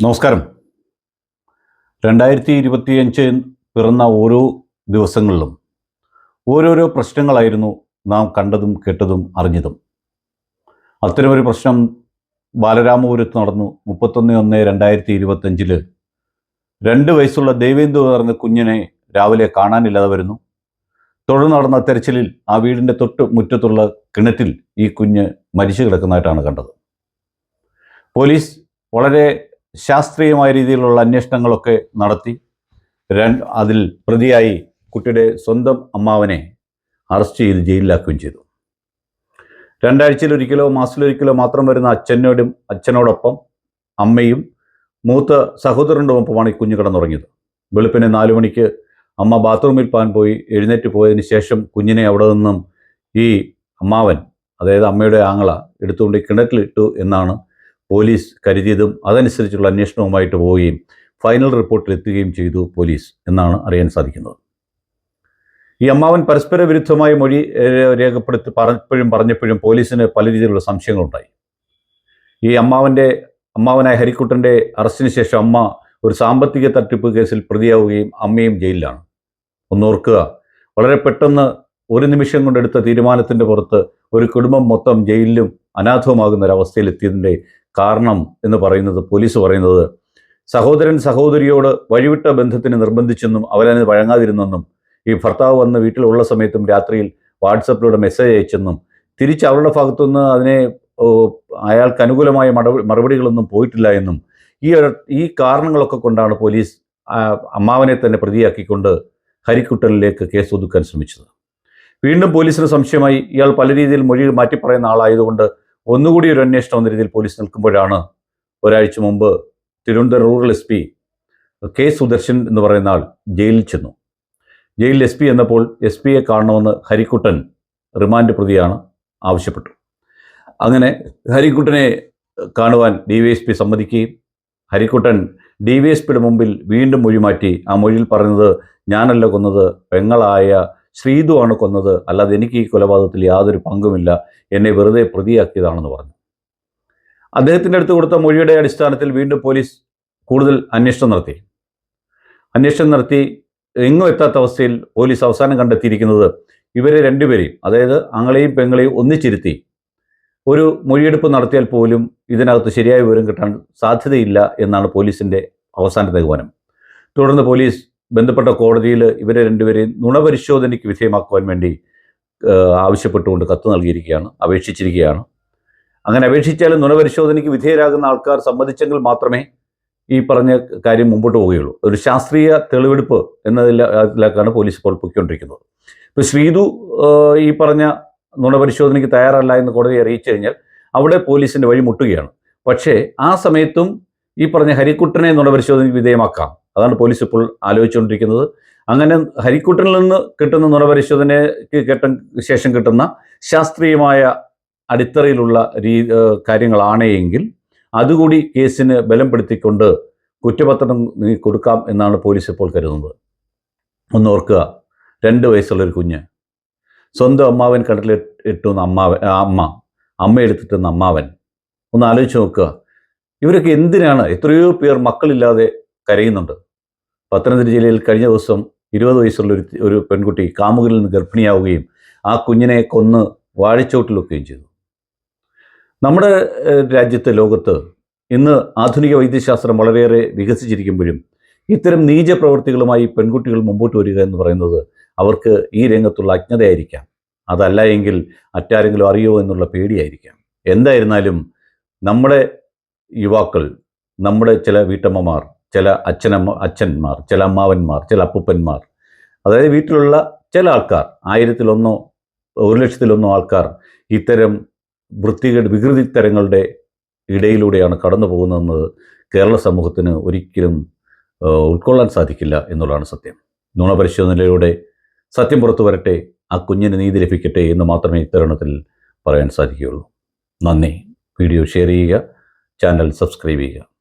നമസ്കാരം. രണ്ടായിരത്തി ഇരുപത്തിയഞ്ച് പിറന്ന ഓരോ ദിവസങ്ങളിലും ഓരോരോ പ്രശ്നങ്ങളായിരുന്നു നാം കണ്ടതും കേട്ടതും അറിഞ്ഞതും. അത്തരമൊരു പ്രശ്നം ബാലരാമപുരത്ത് നടന്നു. മുപ്പത്തൊന്ന് ഒന്ന് രണ്ടായിരത്തി ഇരുപത്തഞ്ചിൽ രണ്ട് വയസ്സുള്ള ദേവേന്ദു പറഞ്ഞ കുഞ്ഞിനെ രാവിലെ കാണാനില്ലാതെ വരുന്നു. തുടർന്ന് നടന്ന തെരച്ചിലിൽ ആ വീടിന്റെ തൊട്ട് മുറ്റത്തുള്ള കിണറ്റിൽ ഈ കുഞ്ഞ് മരിച്ചു കിടക്കുന്നതായിട്ടാണ് കണ്ടത്. പോലീസ് വളരെ ശാസ്ത്രീയമായ രീതിയിലുള്ള അന്വേഷണങ്ങളൊക്കെ നടത്തി. രണ്ട് അതിൽ പ്രതിയായി കുട്ടിയുടെ സ്വന്തം അമ്മാവനെ അറസ്റ്റ് ചെയ്ത് ജയിലിലാക്കുകയും ചെയ്തു. രണ്ടാഴ്ചയിലൊരിക്കലോ മാസത്തിലൊരിക്കലോ മാത്രം വരുന്ന അച്ഛനോടും അച്ഛനോടൊപ്പം അമ്മയും മൂത്ത സഹോദരനോടൊപ്പമാണ് ഈ കുഞ്ഞ് കിടന്നുറങ്ങിയത്. വെളുപ്പിനെ നാലു മണിക്ക് അമ്മ ബാത്റൂമിൽ പാൻ പോയി. എഴുന്നേറ്റ് പോയതിന് ശേഷം കുഞ്ഞിനെ അവിടെ നിന്നും ഈ അമ്മാവൻ അതായത് അമ്മയുടെ ആങ്ങള എടുത്തുകൊണ്ട് കിണറ്റിലിട്ടു എന്നാണ് പോലീസ് കരുതിയതും അതനുസരിച്ചുള്ള അന്വേഷണവുമായിട്ട് പോവുകയും ഫൈനൽ റിപ്പോർട്ടിൽ എത്തുകയും ചെയ്തു പോലീസ് എന്നാണ് അറിയാൻ സാധിക്കുന്നത്. ഈ അമ്മാവൻ പരസ്പര വിരുദ്ധമായ മൊഴി രേഖപ്പെടുത്തി പറഞ്ഞപ്പോഴും പറഞ്ഞപ്പോഴും പോലീസിന് പല രീതിയിലുള്ള സംശയങ്ങളുണ്ടായി. ഈ അമ്മാവന്റെ അമ്മാവനായ ഹരിക്കുട്ടന്റെ അറസ്റ്റിന് ശേഷം അമ്മ ഒരു സാമ്പത്തിക തട്ടിപ്പ് കേസിൽ പ്രതിയാവുകയും അമ്മയും ജയിലിലാണ്. ഒന്നോർക്കുക വളരെ പെട്ടെന്ന് ഒരു നിമിഷം കൊണ്ടെടുത്ത തീരുമാനത്തിന്റെ പുറത്ത് ഒരു കുടുംബം മൊത്തം ജയിലിലും അനാഥവുമാകുന്ന ഒരവസ്ഥയിലെത്തിയതിന്റെ കാരണം എന്ന് പറയുന്നത് പോലീസ് പറയുന്നത് സഹോദരൻ സഹോദരിയോട് വഴിവിട്ട ബന്ധത്തിന് നിർബന്ധിച്ചെന്നും അവരതിന് വഴങ്ങാതിരുന്നെന്നും ഈ ഭർത്താവ് വന്ന് വീട്ടിലുള്ള സമയത്തും രാത്രിയിൽ വാട്സപ്പിലൂടെ മെസ്സേജ് അയച്ചെന്നും തിരിച്ച് അവരുടെ ഭാഗത്തുനിന്ന് അതിനെ അയാൾക്ക് അനുകൂലമായ മറുപടികളൊന്നും പോയിട്ടില്ല എന്നും ഈ ഒരു ഈ കാരണങ്ങളൊക്കെ കൊണ്ടാണ് പോലീസ് അമ്മാവനെ തന്നെ പ്രതിയാക്കിക്കൊണ്ട് ഹരിക്കുട്ടനിലേക്ക് കേസ് ഒതുക്കാൻ ശ്രമിച്ചത്. വീണ്ടും പോലീസിന് സംശയമായി ഇയാൾ പല രീതിയിൽ മൊഴി മാറ്റിപ്പറയുന്ന ആളായതുകൊണ്ട് ഒന്നുകൂടി ഒരു അന്വേഷണം എന്ന രീതിയിൽ പോലീസ് നിൽക്കുമ്പോഴാണ് ഒരാഴ്ച മുമ്പ് Thiruvananthapuram rural S P K Sudarshan എന്ന് പറയുന്ന ആൾ ജയിലിൽ ചെന്നു. ജയിലിൽ എസ് പി എന്നപ്പോൾ എസ് പിയെ കാണണമെന്ന് ഹരിക്കുട്ടൻ റിമാൻഡ് പ്രതിയാണ് ആവശ്യപ്പെട്ടു. അങ്ങനെ ഹരിക്കുട്ടനെ കാണുവാൻ ഡി വൈ എസ് പി സമ്മതിക്കുകയും ഹരിക്കുട്ടൻ ഡി വൈ എസ് പിയുടെ മുമ്പിൽ വീണ്ടും മൊഴി മാറ്റി ആ മൊഴിയിൽ പറയുന്നത് ഞാനല്ല കൊന്നത് പെങ്ങളായ ശ്രീതുവാണ് കൊന്നത്. അല്ലാതെ എനിക്ക് ഈ കൊലപാതകത്തിൽ യാതൊരു പങ്കുമില്ല. എന്നെ വെറുതെ പ്രതിയാക്കിയതാണെന്ന് പറഞ്ഞു. അദ്ദേഹത്തിന്റെ അടുത്ത് കൊടുത്ത മൊഴിയുടെ അടിസ്ഥാനത്തിൽ വീണ്ടും പോലീസ് കൂടുതൽ അന്വേഷണം നടത്തി. അന്വേഷണം നടത്തി എങ്ങും എത്താത്ത അവസ്ഥയിൽ പോലീസ് അവസാനം കണ്ടെത്തിയിരിക്കുന്നത് ഇവരെ രണ്ടുപേരെയും അതായത് ആങ്ങളെയും പെങ്ങളെയും ഒന്നിച്ചിരുത്തി ഒരു മൊഴിയെടുപ്പ് നടത്തിയാൽ പോലും ഇതിനകത്ത് ശരിയായ വിവരം കിട്ടാൻ സാധ്യതയില്ല എന്നാണ് പോലീസിന്റെ അവസാന തീരുമാനം തുടർന്ന് പോലീസ് ബന്ധപ്പെട്ട കോടതിയിൽ ഇവരെ രണ്ടുപേരെയും നുണപരിശോധനയ്ക്ക് വിധേയമാക്കുവാൻ വേണ്ടി ആവശ്യപ്പെട്ടുകൊണ്ട് കത്ത് നൽകിയിരിക്കുകയാണ് അപേക്ഷിച്ചിരിക്കുകയാണ്. അങ്ങനെ അപേക്ഷിച്ചാലും നുണപരിശോധനയ്ക്ക് വിധേയരാകുന്ന ആൾക്കാർ സമ്മതിച്ചെങ്കിൽ മാത്രമേ ഈ പറഞ്ഞ കാര്യം മുമ്പോട്ട് പോവുകയുള്ളൂ. ഒരു ശാസ്ത്രീയ തെളിവെടുപ്പ് എന്നതിലേക്കാണ് പോലീസ് ഇപ്പോൾ പൊയ്ക്കൊണ്ടിരിക്കുന്നത് ഇപ്പോൾ ശ്രീതു ഈ പറഞ്ഞ നുണപരിശോധനയ്ക്ക് തയ്യാറല്ല എന്ന് കോടതി അറിയിച്ചു കഴിഞ്ഞാൽ അവിടെ പോലീസിന്റെ വഴി മുട്ടുകയാണ്. പക്ഷേ ആ സമയത്തും ഈ പറഞ്ഞ ഹരിക്കുട്ടനെ നുണപരിശോധനയ്ക്ക് വിധേയമാക്കാം. അതാണ് പോലീസ് ഇപ്പോൾ ആലോചിച്ചുകൊണ്ടിരിക്കുന്നത്. അങ്ങനെ ഹരിക്കുട്ടനിൽ നിന്ന് കിട്ടുന്ന നുണപരിശോധനയ്ക്ക് കേട്ട ശേഷം കിട്ടുന്ന ശാസ്ത്രീയമായ അടിത്തറയിലുള്ള രീ കാര്യങ്ങളാണെങ്കിൽ അതുകൂടി കേസിന് ബലപ്പെടുത്തിക്കൊണ്ട് കുറ്റപത്രം കൊടുക്കാം എന്നാണ് പോലീസ് ഇപ്പോൾ കരുതുന്നത്. ഒന്ന് ഓർക്കുക രണ്ട് വയസ്സുള്ളൊരു കുഞ്ഞ്. സ്വന്തം അമ്മാവൻ കടലിൽ ഇട്ടുന്ന അമ്മാവൻ അമ്മ. അമ്മ അമ്മ എടുത്തിട്ടുന്ന അമ്മാവൻ. ഒന്ന് ആലോചിച്ച് നോക്കുക. ഇവരൊക്കെ എന്തിനാണ്? എത്രയോ പേർ മക്കളില്ലാതെ കരയുന്നുണ്ട്. പത്തനംതിട്ട ജില്ലയിൽ കഴിഞ്ഞ ദിവസം ഇരുപത് വയസ്സുള്ള ഒരു ഒരു പെൺകുട്ടി കാമുകിൽ നിന്ന് ഗർഭിണിയാവുകയും ആ കുഞ്ഞിനെ കൊന്ന് വാഴച്ചോട്ടിലൊക്കെയും ചെയ്തു. നമ്മുടെ രാജ്യത്തെ ലോകത്ത് ഇന്ന് ആധുനിക വൈദ്യശാസ്ത്രം വളരെയേറെ വികസിച്ചിരിക്കുമ്പോഴും ഇത്തരം നീച പ്രവൃത്തികളുമായി പെൺകുട്ടികൾ മുമ്പോട്ട് വരിക എന്ന് പറയുന്നത് അവർക്ക് ഈ രംഗത്തുള്ള അജ്ഞതയായിരിക്കാം. അതല്ല എങ്കിൽ മറ്റാരെങ്കിലും അറിയോ എന്നുള്ള പേടിയായിരിക്കാം. എന്തായിരുന്നാലും നമ്മുടെ യുവാക്കൾ നമ്മുടെ ചില വീട്ടമ്മമാർ ചില അച്ഛനമ്മ അച്ഛന്മാർ ചില അമ്മാവന്മാർ ചില അപ്പൂപ്പന്മാർ. അതായത് വീട്ടിലുള്ള ചില ആൾക്കാർ ആയിരത്തിലൊന്നോ ഒരു ലക്ഷത്തിലൊന്നോ ആൾക്കാർ ഇത്തരം വൃത്തികേട് വികൃതിത്തരങ്ങളുടെ ഇടയിലൂടെയാണ് കടന്നു പോകുന്നതെന്നത് കേരള സമൂഹത്തിന് ഒരിക്കലും ഉൾക്കൊള്ളാൻ സാധിക്കില്ല എന്നുള്ളതാണ് സത്യം. നുണപരിശോധനയിലൂടെ സത്യം പുറത്തു വരട്ടെ ആ കുഞ്ഞിന് നീതി ലഭിക്കട്ടെ എന്ന് മാത്രമേ ഇത്തരണത്തിൽ പറയാൻ സാധിക്കുകയുള്ളൂ. നന്ദി. വീഡിയോ ഷെയർ ചെയ്യുക ചാനൽ സബ്സ്ക്രൈബ് ചെയ്യുക.